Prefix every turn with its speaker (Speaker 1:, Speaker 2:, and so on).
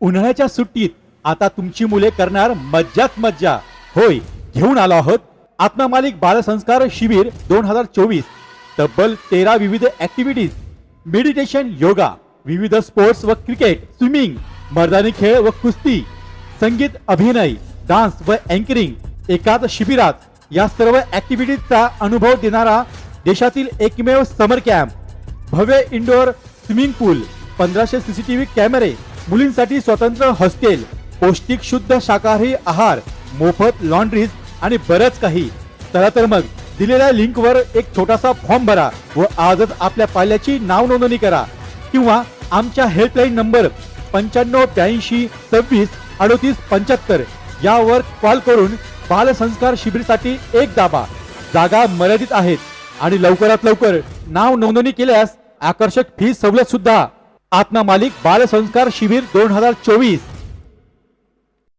Speaker 1: उन्हाळ्याच्या सुट्टीत आता तुमची मुले करणार मज्जाच मज्जा. होय घेऊन आलो आहोत. आत्मामालिक बालसंस्कार शिबिर दोन हजार चोवीस. तब्बल तेरा विविध ऍक्टिव्हिटीज मेडिटेशन योगा विविध स्पोर्ट्स व क्रिकेट स्विमिंग मर्दानी खेळ व कुस्ती संगीत अभिनय डान्स व अँकरिंग एकाच शिबिरात या सर्व ऍक्टिव्हिटीजचा अनुभव देणारा देशातील एकमेव समर कॅम्प भव्य इंडोर स्विमिंग पूल पंधराशे सीसीटीव्ही कॅमेरे मुलींसाठी स्वतंत्र हॉस्टेल पौष्टिक शुद्ध शाकाहारी आहार मोफत लॉन्ड्रीज आणि बरंच काही. चला तर मग दिलेल्या लिंकवर एक छोटासा फॉर्म भरा व आजच आपल्या पाल्याची नाव नोंदणी करा. किंवा आमच्या हेल्पलाईन नंबर पंच्याण्णव ब्याऐंशी सव्वीस अडोतीस पंच्याहत्तर यावर कॉल करून बालसंस्कार शिबिरसाठी एक दाबा. जागा मर्यादित आहेत. आणि लवकरात लवकर नाव नोंदणी केल्यास आकर्षक फी सवलत सुद्धा. आत्मा मालिक बालसंस्कार शिबिर दोन हजार चोवीस.